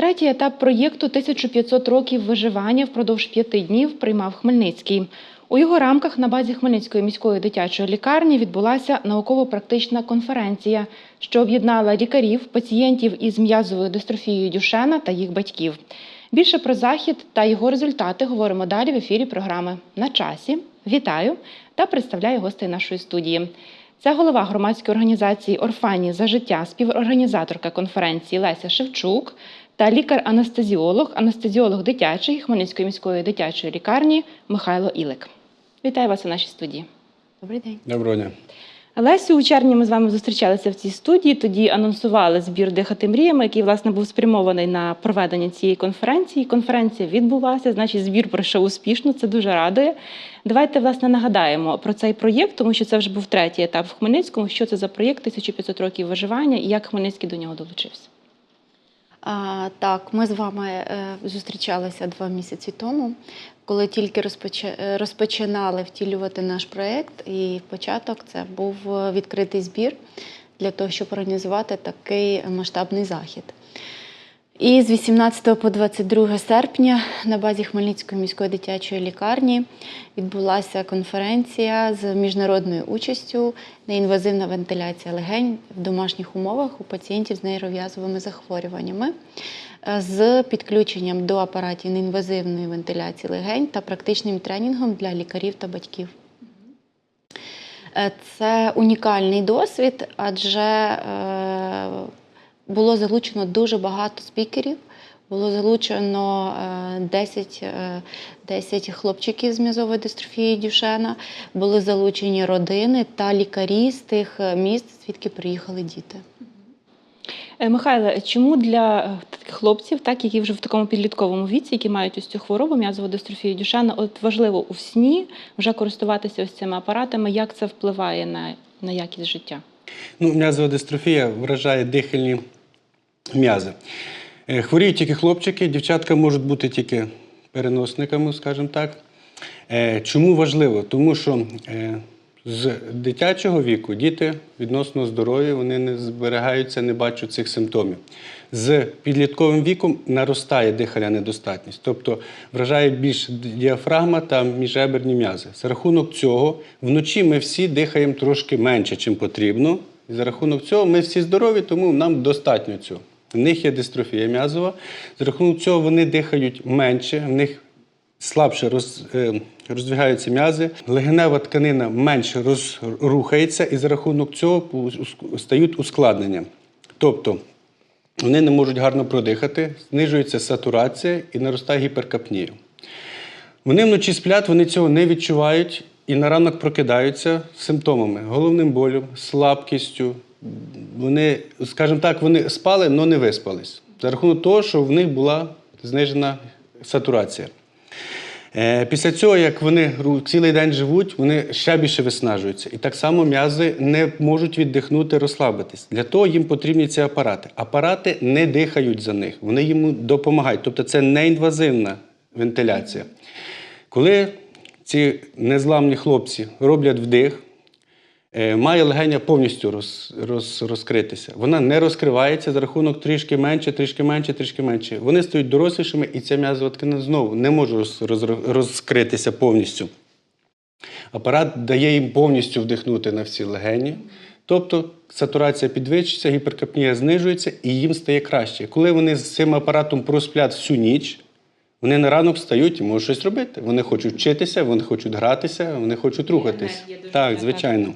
Третій етап проєкту «1500 років виживання впродовж п'яти днів приймав Хмельницький. У його рамках на базі Хмельницької міської дитячої лікарні відбулася науково-практична конференція, що об'єднала лікарів, пацієнтів із м'язовою дистрофією Дюшена та їх батьків. Більше про захід та його результати говоримо далі в ефірі програми на часі. Вітаю та представляю гостей нашої студії. Це голова громадської організації Орфані за життя, співорганізаторка конференції Леся Шевчук та лікар-анестезіолог, анестезіолог дитячий Хмельницької міської дитячої лікарні Михайло Ілик. Вітаю вас у нашій студії. Добрий день. Доброго дня. Лесю, у червні ми з вами зустрічалися в цій студії. Тоді анонсували збір дихати мріями, який власне був спрямований на проведення цієї конференції. Конференція відбулася, значить, збір пройшов успішно. Це дуже радує. Давайте власне нагадаємо про цей проєкт, тому що це вже був третій етап в Хмельницькому. Що це за проєкт 1500 років виживання і як Хмельницький до нього долучився? Так, ми з вами е, зустрічалися два місяці тому, коли тільки е, розпочинали втілювати наш проєкт. І початок це був е, відкритий збір для того, щоб організувати такий масштабний захід. І з 18 по 22 серпня на базі Хмельницької міської дитячої лікарні відбулася конференція з міжнародною участю неінвазивна вентиляція легень в домашніх умовах у пацієнтів з нейров'язовими захворюваннями з підключенням до апаратів неінвазивної вентиляції легень та практичним тренінгом для лікарів та батьків. Е, Це унікальний досвід, адже е, було залучено дуже багато спікерів. Було залучено е, 10, е, 10 хлопчиків з м'язовою дистрофією Дюшена, були залучені родини та лікарі з тих е, міст, звідки приїхали діти. Е, Михайле, чому для е, таких хлопців, так які вже в такому підлітковому віці, які мають ось цю хворобу, м'язову дистрофію Дюшена, от важливо у сні вже користуватися ось цими апаратами, як це впливає на, на якість життя? Ну, м'язова дистрофія вражає дихальні м'язи. Е, Хворіють тільки хлопчики, дівчатка можуть бути тільки переносниками, скажімо так. Е, Чому важливо? Тому що е, з дитячого віку діти відносно здорові, вони не зберігаються, не бачать цих симптомів. З підлітковим віком наростає дихальна недостатність, тобто вражає більше діафрагма та міжреберні м'язи. За рахунок цього вночі ми всі дихаємо трошки менше, чим потрібно. І за рахунок цього ми всі здорові, тому нам достатньо цього. В них є дистрофія м'язова. За рахунок цього вони дихають менше, в них слабше роз, е, роздвигаються м'язи, легенева тканина менше розрухається, і за рахунок цього стають ускладнення. Тобто вони не можуть гарно продихати, знижується сатурація і наростає гіперкапнія. Вони вночі сплять, вони цього не відчувають і на ранок прокидаються з симптомами: головним болем, слабкістю. Вони, скажімо так, вони спали, але не виспались. За рахунок того, що в них була знижена сатурація. Е, Після цього, як вони цілий день живуть, вони ще більше виснажуються. І так само м'язи не можуть віддихнути, розслабитись. Для того їм потрібні ці апарати. Апарати не дихають за них, вони їм допомагають. Тобто це неінвазивна вентиляція. Коли ці незламні хлопці роблять вдих, має легеня повністю роз, роз, розкритися. Вона не розкривається за рахунок трішки менше, трішки менше, трішки менше. Вони стають дорослішими, і ця м'язова тканина знову не може роз, роз, розкритися повністю. Апарат дає їм повністю вдихнути на всі легені. Тобто сатурація підвищується, гіперкапнія знижується і їм стає краще. Коли вони з цим апаратом просплять всю ніч, вони на ранок встають і можуть щось робити. Вони хочуть вчитися, вони хочуть гратися, вони хочуть рухатись. Так, звичайно.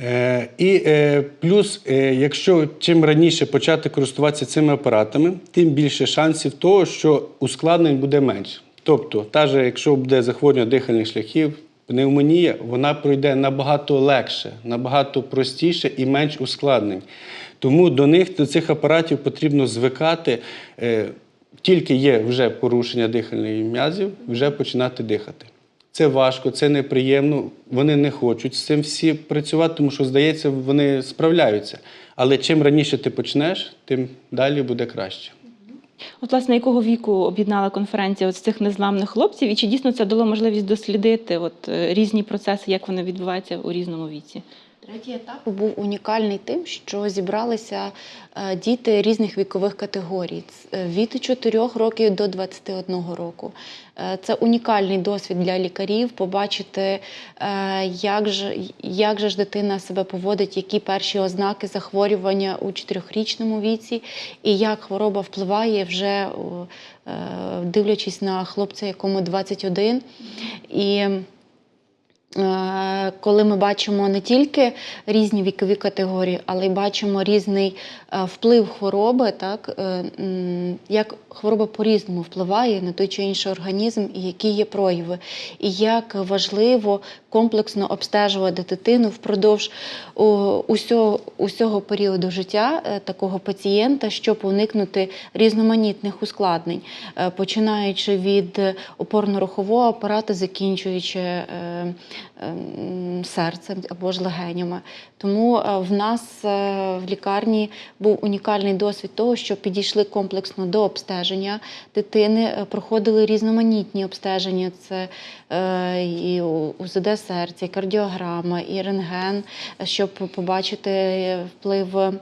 Е, і е, плюс, е, якщо чим раніше почати користуватися цими апаратами, тим більше шансів того, що ускладнень буде менше. Тобто, та же, якщо буде захворювання дихальних шляхів, пневмонія, вона пройде набагато легше, набагато простіше і менш ускладнень. Тому до них, до цих апаратів потрібно звикати. Е, тільки є вже порушення дихальних м'язів, вже починати дихати. Це важко, це неприємно. Вони не хочуть з цим всі працювати, тому що, здається, вони справляються. Але чим раніше ти почнеш, тим далі буде краще. От, власне, якого віку об'єднала конференція от з цих незламних хлопців, і чи дійсно це дало можливість дослідити от, е, різні процеси, як вони відбуваються у різному віці? Третій етап був унікальний тим, що зібралися е, діти різних вікових категорій е, від 4 років до 21 року. Е, Це унікальний досвід для лікарів побачити, як же, як же ж дитина себе поводить, які перші ознаки захворювання у 4-річному віці, і як хвороба впливає вже дивлячись на хлопця, якому 21. І коли ми бачимо не тільки різні вікові категорії, але й бачимо різний е, вплив хвороби, так, е, як хвороба по-різному впливає на той чи інший організм, і які є прояви, і як важливо комплексно обстежувати дитину впродовж усього, усього періоду життя е, такого пацієнта, щоб уникнути різноманітних ускладнень, е, починаючи від опорно-рухового апарату, закінчуючи е, серцем або ж легенями. Тому е, в нас е, в лікарні був унікальний досвід того, що підійшли комплексно до обстеження дитини, е, проходили різноманітні обстеження. Це і УЗД серця, і кардіограма, і рентген, щоб побачити вплив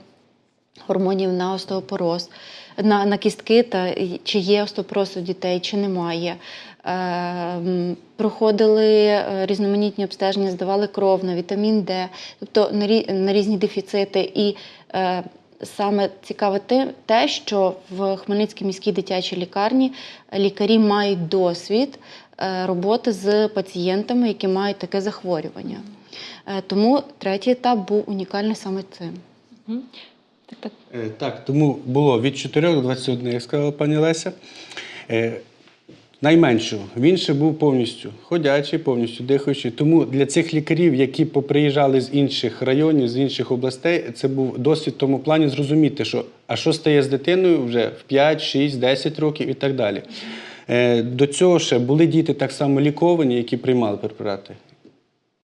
гормонів на остеопороз, на, на кістки, та чи є остеопороз у дітей, чи немає. Е, м, проходили е, різноманітні обстеження, здавали кров на вітамін Д, тобто на, різні дефіцити. І е, саме цікаве те, що в Хмельницькій міській дитячій лікарні лікарі мають досвід е, роботи з пацієнтами, які мають таке захворювання. Тому третій етап був унікальний саме цим. Так, тому було від 4 до 21, як сказала пані Леся. Найменшого. Він ще був повністю ходячий, повністю дихаючий. Тому для цих лікарів, які поприїжджали з інших районів, з інших областей, це був досвід в тому плані зрозуміти, що а що стає з дитиною вже в 5, 6, 10 років і так далі. Е, До цього ще були діти так само ліковані, які приймали препарати.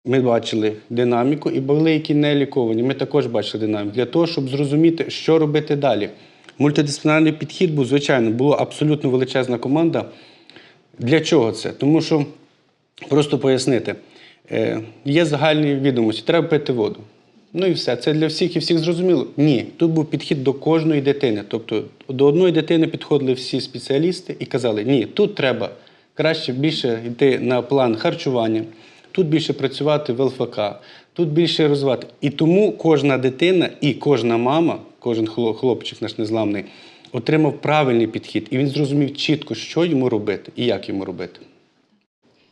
Ми бачили динаміку і були, які не ліковані. Ми також бачили динаміку для того, щоб зрозуміти, що робити далі. Мультидисциплінарний підхід був, звичайно, була абсолютно величезна команда. Для чого це? Тому що, просто пояснити, е, є загальні відомості, треба пити воду. Ну і все. Це для всіх і всіх зрозуміло? Ні. Тут був підхід до кожної дитини. Тобто до одної дитини підходили всі спеціалісти і казали, ні, тут треба краще більше йти на план харчування, тут більше працювати в ЛФК, тут більше розвивати. І тому кожна дитина і кожна мама, кожен хлопчик наш незламний, отримав правильний підхід. І він зрозумів чітко, що йому робити і як йому робити.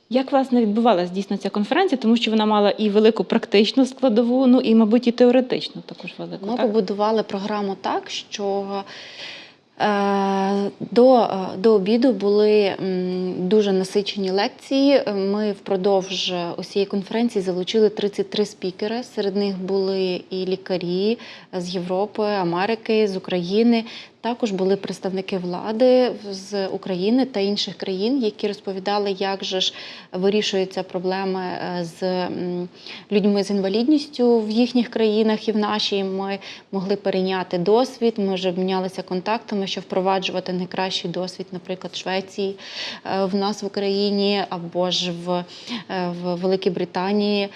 Як власне відбувалася дійсно ця конференція, тому що вона мала і велику практичну складову, ну і, мабуть, і теоретичну також велику. Ми так? побудували програму так, що е, до, е, до обіду були дуже насичені лекції. Ми впродовж усієї конференції залучили 33 спікери. Серед них були і лікарі з Європи, Америки, з України. Також були представники влади з України та інших країн, які розповідали, як же ж вирішуються проблеми е, з людьми з інвалідністю в їхніх країнах і в нашій. Ми могли перейняти досвід. Ми вже обмінялися контактами, щоб впроваджувати найкращий досвід, наприклад, Швеції е, в нас в Україні або ж в, е, в Великій Британії.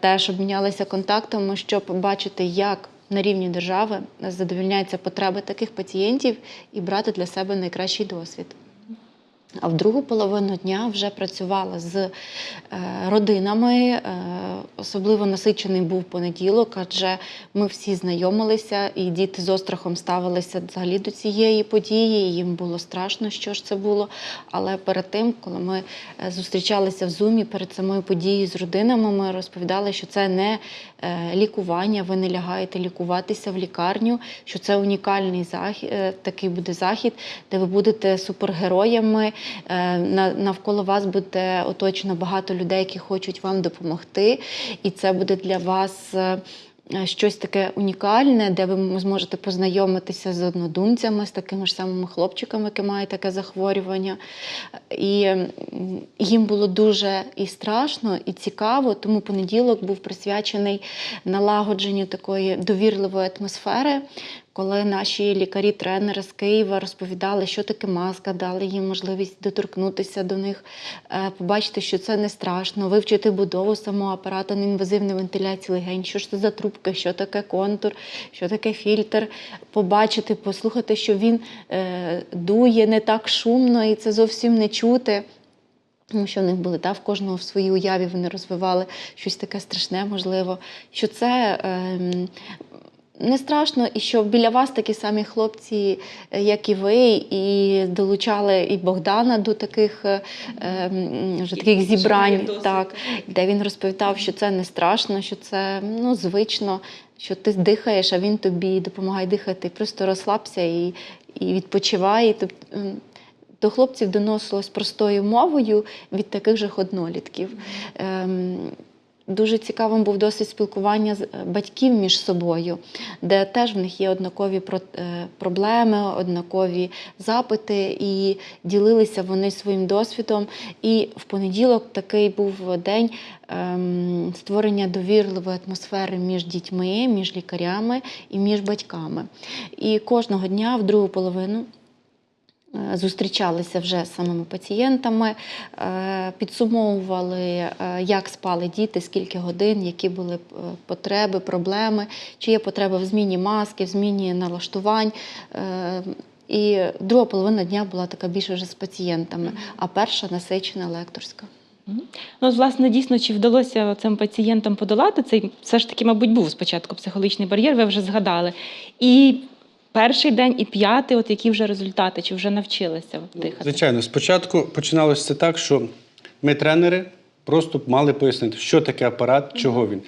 Теж обмінялися контактами, щоб бачити, як на рівні держави задовільняються потреби таких пацієнтів і брати для себе найкращий досвід. А в другу половину дня вже працювала з е, родинами. Е, особливо насичений був понеділок, адже ми всі знайомилися, і діти з острахом ставилися взагалі до цієї події. Їм було страшно, що ж це було. Але перед тим, коли ми е, зустрічалися в зумі перед самою подією з родинами, ми розповідали, що це не лікування, ви не лягаєте лікуватися в лікарню, що це унікальний захід, такий буде захід, де ви будете супергероями. Е, на- Навколо вас буде оточено багато людей, які хочуть вам допомогти, і це буде для вас. е, Щось таке унікальне, де ви зможете познайомитися з однодумцями, з такими ж самими хлопчиками, які мають таке захворювання. І їм було дуже і страшно, і цікаво, тому понеділок був присвячений налагодженню такої довірливої атмосфери, коли наші лікарі-тренери з Києва розповідали, що таке маска, дали їм можливість доторкнутися до них, е, побачити, що це не страшно, вивчити будову самого апарату неінвазивної вентиляції легень, що ж це за трубка, що таке контур, що таке фільтр, побачити, послухати, що він е, дує не так шумно і це зовсім не чути. Тому що в них були та, в кожного в своїй уяві вони розвивали щось таке страшне, можливо, що це ем, не страшно, і що біля вас такі самі хлопці, е, як і ви, і долучали і Богдана до таких, е, ем, вже таких зібрань, так, де він розповідав, що це не страшно, що це ну, звично, що ти дихаєш, а він тобі допомагає дихати. Просто розслабся і, і відпочивай. Тобто, до хлопців доносилось простою мовою від таких же однолітків. Ем, Дуже цікавим був досвід спілкування з е, батьків між собою, де теж в них є однакові е, проблеми, однакові запити, і ділилися вони своїм досвідом. І в понеділок такий був день ем, створення довірливої атмосфери між дітьми, між лікарями і між батьками. І кожного дня в другу половину зустрічалися вже з самими пацієнтами, е, підсумовували, е, як спали діти, скільки годин, які були е, потреби, проблеми, чи є потреба в зміні маски, в зміні налаштувань. Е, І друга половина дня була така більше вже з пацієнтами, а перша насичена лекторська. Ну, власне, дійсно, чи вдалося цим пацієнтам подолати цей все ж таки, мабуть, був спочатку психологічний бар'єр, ви вже згадали. І перший день, і п'ятий, от які вже результати, чи вже навчилися дихати? Звичайно, спочатку починалося це так, що ми, тренери, просто мали пояснити, що таке апарат, чого він.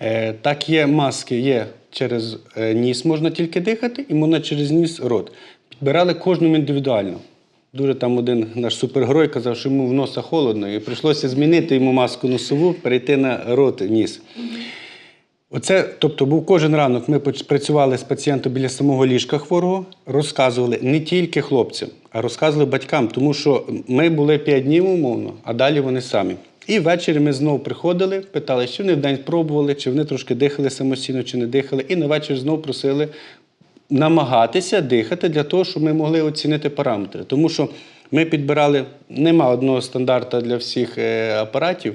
Е, так є маски, є через е, ніс можна тільки дихати, і можна через ніс рот. Підбирали кожному індивідуально. Дуже там один наш супергерой казав, що йому в носа холодно, і прийшлося змінити йому маску носову, перейти на рот, ніс. Оце, тобто, був кожен ранок. Ми працювали з пацієнтом біля самого ліжка хворого, розказували не тільки хлопцям, а розказували батькам, тому що ми були 5 днів умовно, а далі вони самі. І ввечері ми знову приходили, питали, чи вони вдень пробували, чи вони трошки дихали самостійно, чи не дихали. І на вечір знову просили намагатися дихати для того, щоб ми могли оцінити параметри. Тому що ми підбирали, нема одного стандарта для всіх е, апаратів.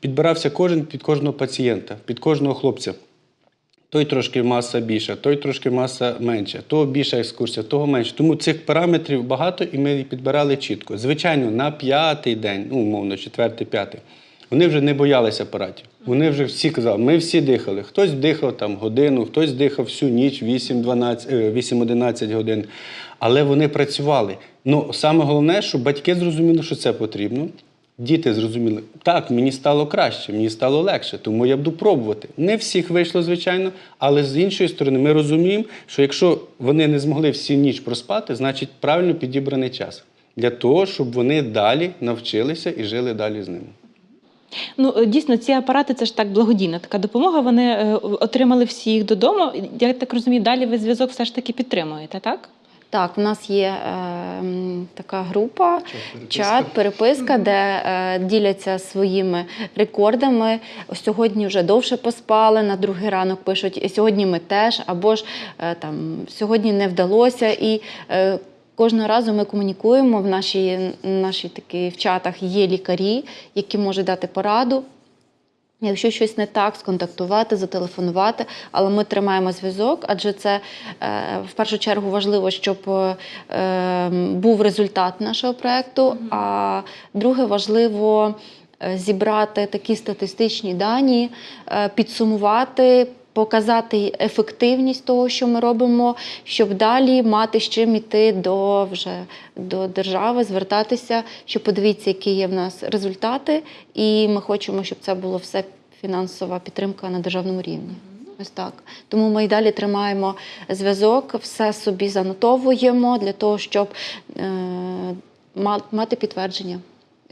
Підбирався кожен під кожного пацієнта, під кожного хлопця. Той трошки маса більша, той трошки маса менша, того більша екскурсія, того менше. Тому цих параметрів багато і ми підбирали чітко. Звичайно, на п'ятий день, ну, умовно, четвертий, п'ятий, вони вже не боялися апаратів. Вони вже всі казали, ми всі дихали. Хтось дихав там годину, хтось дихав всю ніч, 8-12, е, 8-11 годин. Але вони працювали. Ну, саме головне, щоб батьки зрозуміли, що це потрібно. Діти зрозуміли, так, мені стало краще, мені стало легше, тому я буду пробувати. Не всіх вийшло, звичайно, але з іншої сторони, ми розуміємо, що якщо вони не змогли всю ніч проспати, значить правильно підібраний час для того, щоб вони далі навчилися і жили далі з ними. Ну, е, дійсно, ці апарати це ж так благодійна така допомога. Вони е, отримали всі їх додому. Я так розумію, далі ви зв'язок все ж таки підтримуєте, так? Так, в нас є е, така група, чат, переписка, де е, діляться своїми рекордами. Сьогодні вже довше поспали, на другий ранок пишуть, «І сьогодні ми теж, або ж е, там сьогодні не вдалося. І е, кожного разу ми комунікуємо в нашій, нашій такі, в чатах є лікарі, які можуть дати пораду. Якщо щось не так, сконтактувати, зателефонувати, але ми тримаємо зв'язок, адже це е, в першу чергу важливо, щоб е, е, був результат нашого проєкту. А друге, важливо е, зібрати такі статистичні дані, підсумувати. Показати ефективність того, що ми робимо, щоб далі мати з чим іти до вже до держави, звертатися, що подивіться, які є в нас результати, і ми хочемо, щоб це було все фінансова підтримка на державному рівні. Ось так. Тому ми й далі тримаємо зв'язок, все собі занотовуємо для того, щоб е, мати підтвердження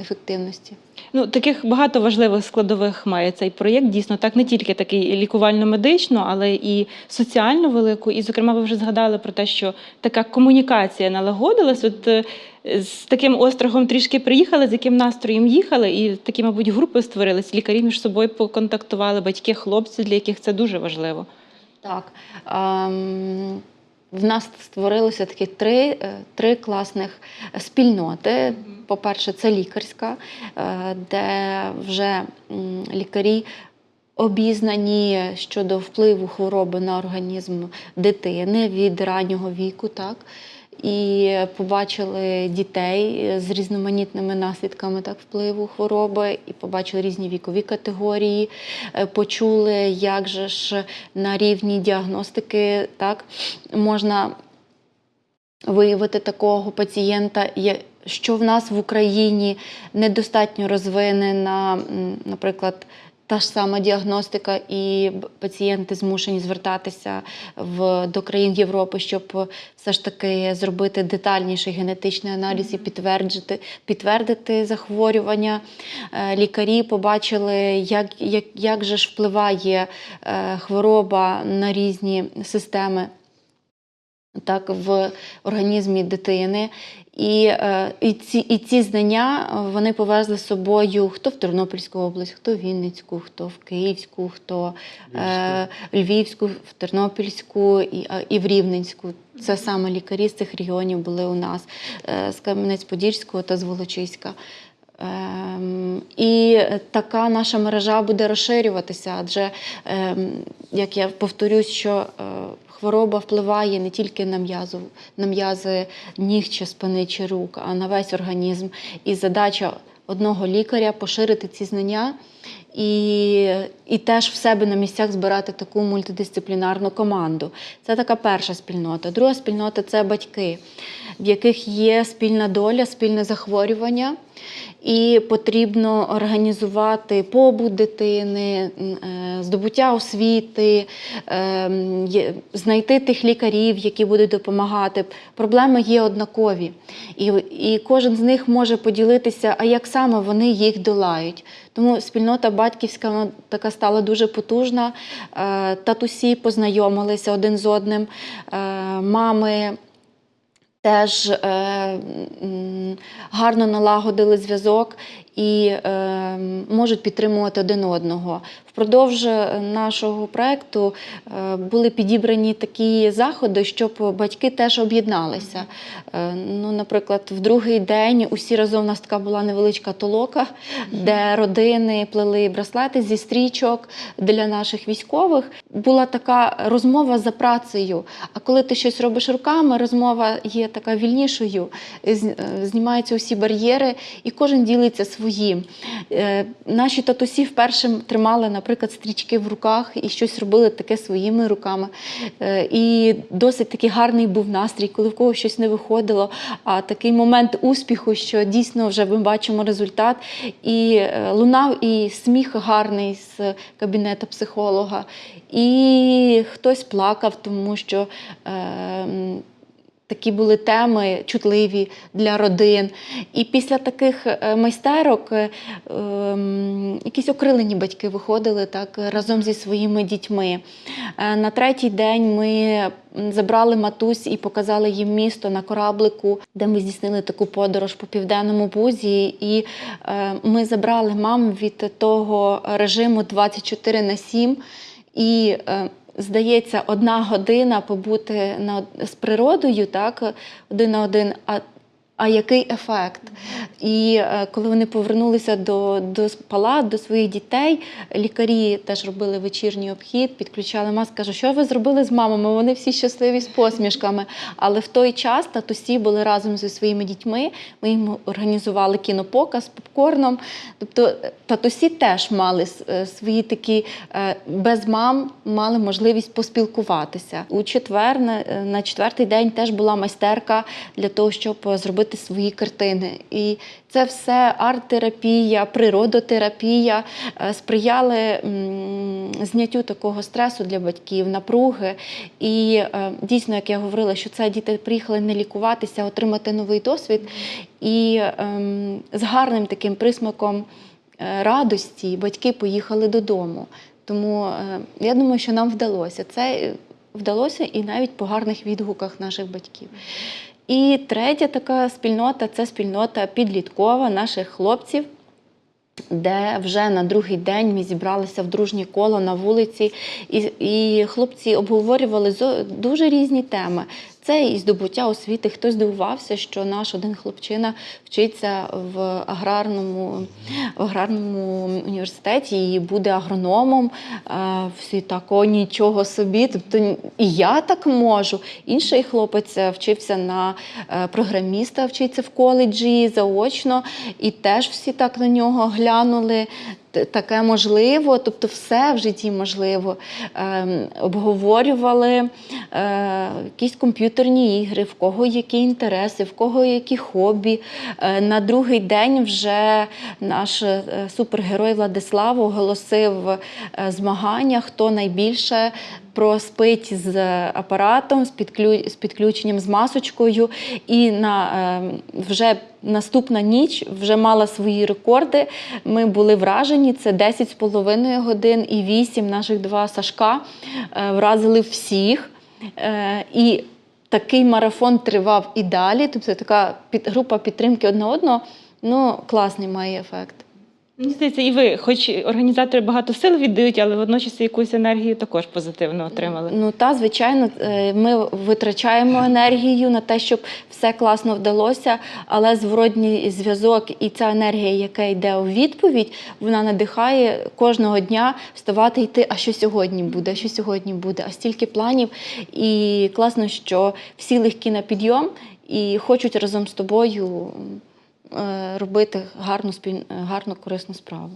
ефективності. Ну, таких багато важливих складових має цей проєкт. Дійсно, так не тільки такий лікувально-медичну, але і соціально велику. І, зокрема, ви вже згадали про те, що така комунікація налагодилась. От е, з таким острахом трішки приїхали, з яким настроєм їхали, і такі, мабуть, групи створились. Лікарі між собою поконтактували, батьки, хлопці, для яких це дуже важливо. Так. Ем, в нас створилося такі три, е, три класних спільноти. По-перше, це лікарська, е, де вже лікарі обізнані щодо впливу хвороби на організм дитини від раннього віку. Так? І побачили дітей з різноманітними наслідками так, впливу хвороби, і побачили різні вікові категорії, е, почули, як же ж на рівні діагностики так, можна виявити такого пацієнта, що в нас в Україні недостатньо розвинена, наприклад, та ж сама діагностика, і пацієнти змушені звертатися в, до країн Європи, щоб все ж таки зробити детальніший генетичний аналіз і підтвердити, підтвердити захворювання. Е, Лікарі побачили, як, як, як же ж впливає е, хвороба на різні системи так, в організмі дитини. І, е, і, ці, і ці знання е, вони повезли з собою хто в Тернопільську область, хто в Вінницьку, хто в Київську, хто е, Львівську, в Тернопільську і, і в Рівненську. Це саме лікарі з цих регіонів були у нас е, з Кам'янець-Подільського та з Волочиська. Ем, і така наша мережа буде розширюватися, адже, ем, як я повторюсь, що е, хвороба впливає не тільки на м'язу, на м'язи ніг чи спини чи рук, а на весь організм. І задача одного лікаря поширити ці знання і, і теж в себе на місцях збирати таку мультидисциплінарну команду. Це така перша спільнота. Друга спільнота це батьки, в яких є спільна доля, спільне захворювання. І потрібно організувати побут дитини, е, здобуття освіти, е, знайти тих лікарів, які будуть допомагати. Проблеми є однакові. І, кожен з них може поділитися, а як саме вони їх долають. Тому спільнота батьківська така стала дуже потужна. Е, Татусі познайомилися один з одним, мами теж е, гарно налагодили зв'язок і е, можуть підтримувати один одного. Впродовж е, нашого проекту е, були підібрані такі заходи, щоб батьки теж об'єдналися. Е, ну, наприклад, в другий день усі разом у нас така була невеличка толока, де родини плели браслети зі стрічок для наших військових. Була така розмова за працею. А коли ти щось робиш руками, розмова є така вільнішою, е, знімаються усі бар'єри, і кожен ділиться своїм. Е, Наші татусі вперше тримали, наприклад, стрічки в руках і щось робили таке своїми руками. Е, І досить такий гарний був настрій, коли в когось щось не виходило. А такий момент успіху, що дійсно вже ми бачимо результат. І е, лунав і сміх гарний з кабінету психолога. І хтось плакав, тому що. Такі були теми чутливі для родин. І після таких е, майстерок е, ем, якісь окрилені батьки виходили так разом зі своїми дітьми. Е, На третій день ми забрали матусь і показали їм місто на кораблику, де ми здійснили таку подорож по південному бузі. І е, ми забрали мам від того режиму 24 на 7. І е, здається, одна година побути на, з природою, так, один на один. А, а який ефект? І е, коли вони повернулися до, до палат, до своїх дітей, лікарі теж робили вечірній обхід, підключали маск, кажуть, що ви зробили з мамами? Вони всі щасливі з посмішками. Але в той час татусі були разом зі своїми дітьми. Ми їм організували кінопоказ з попкорном. Тобто е, татусі теж мали е, свої такі без мам мали можливість поспілкуватися. У четвер на, на четвертий день теж була майстерка для того, щоб е, зробити свої картини. І це все арт-терапія, природотерапія е, сприяли зняттю такого стресу для батьків, напруги. І е, дійсно, як я говорила, що це діти приїхали не лікуватися, а отримати новий досвід. І ем, з гарним таким присмаком е, радості батьки поїхали додому. Тому я думаю, що нам вдалося. Це вдалося і навіть по гарних відгуках наших батьків. І третя така спільнота це спільнота підліткова наших хлопців. де вже на другий день ми зібралися в дружнє коло на вулиці, і, і хлопці обговорювали дуже різні теми. Це і здобуття освіти. Хтось здивувався, що наш один хлопчина вчиться в аграрному, в аграрному університеті і буде агрономом. Всі так, о, нічого собі. Тобто і я так можу. Інший хлопець вчився на е, програміста, вчиться в коледжі заочно, і теж всі так на нього глянули. Таке можливо, тобто все в житті можливо. Ем, обговорювали якісь комп'ютерні ігри, в кого які інтереси, в кого які хобі. Е, на другий день вже наш е, супергерой Владислав оголосив е, змагання, хто найбільше проспить з апаратом, з, підклю... з підключенням з масочкою. І на е, вже наступна ніч вже мала свої рекорди. Ми були вражені. Це 10,5 годин і 8 наших два Сашка е, вразили всіх. Е, І такий марафон тривав і далі. Тобто така група підтримки одне одного. Ну, класний має ефект. Мені здається, і ви, хоч організатори багато сил віддають, але водночас якусь енергію також позитивно отримали. Ну та звичайно, е, ми витрачаємо енергію на те, щоб все класно вдалося, але зворотній зв'язок і ця енергія, яка йде у відповідь, вона надихає кожного дня вставати йти. А що сьогодні буде? А що сьогодні буде? А стільки планів. І класно, що всі легкі на підйом і хочуть разом з тобою робити гарну спіль... гарну корисну справу.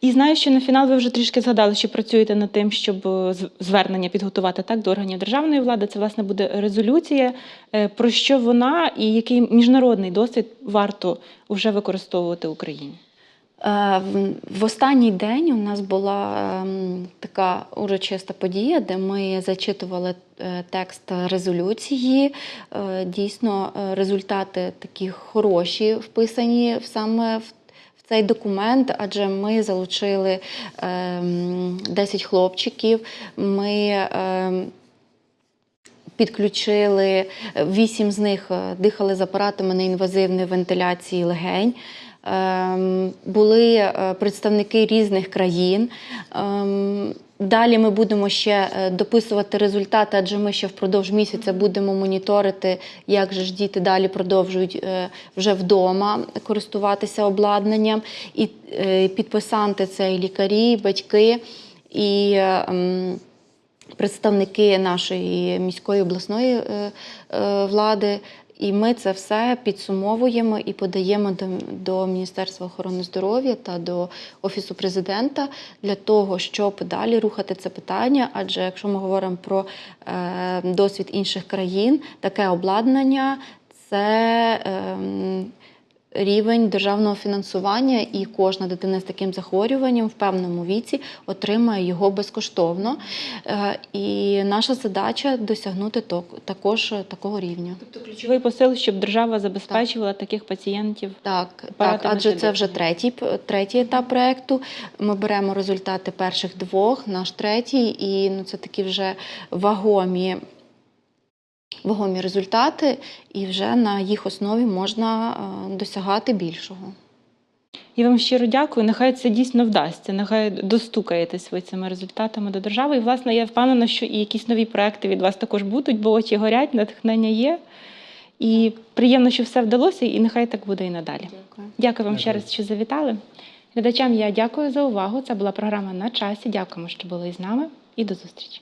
І знаю, що на фінал ви вже трішки згадали, що працюєте над тим, щоб е, звернення підготувати так до органів державної влади. Це власне буде резолюція. Е, Про що вона і який міжнародний досвід варто вже використовувати Україні? Е, в- останній день у нас була ем, така урочиста подія, де ми зачитували е, текст резолюції. Е, Дійсно, результати такі хороші вписані саме в. Цей документ, адже ми залучили ем, 10 хлопчиків. Ми ем, підключили вісім з них дихали з апаратами неінвазивної вентиляції легень. Ем, Були е, представники різних країн. Ем, Далі ми будемо ще е, дописувати результати, адже ми ще впродовж місяця будемо моніторити, як же ж діти далі продовжують е, вже вдома користуватися обладнанням. І підписанти це і лікарі, і батьки. І ем, представники нашої міської обласної влади. І ми це все підсумовуємо і подаємо до, до Міністерства охорони здоров'я та до Офісу президента для того, щоб далі рухати це питання. Адже якщо ми говоримо про е, досвід інших країн, таке обладнання це. ем, рівень державного фінансування, і кожна дитина з таким захворюванням в певному віці отримає його безкоштовно. Е, І наша задача досягнути також такого рівня. Тобто ключовий посил, щоб держава забезпечувала таких пацієнтів. Так, так, адже це вже третій, третій етап проєкту. Ми беремо результати перших двох, наш третій, і ну, це такі вже вагомі. Вагомі результати, і вже на їх основі можна е, досягати більшого. Я вам щиро дякую. Нехай це дійсно вдасться. Нехай достукаєтесь ви цими результатами до держави. І, власне, я впевнена, що і якісь нові проекти від вас також будуть, бо очі горять, натхнення є. І приємно, що все вдалося, і нехай так буде і надалі. Дякую. Дякую вам ще раз, що завітали. Глядачам я дякую за увагу. Це була програма на часі. Дякуємо, що були із нами, і до зустрічі.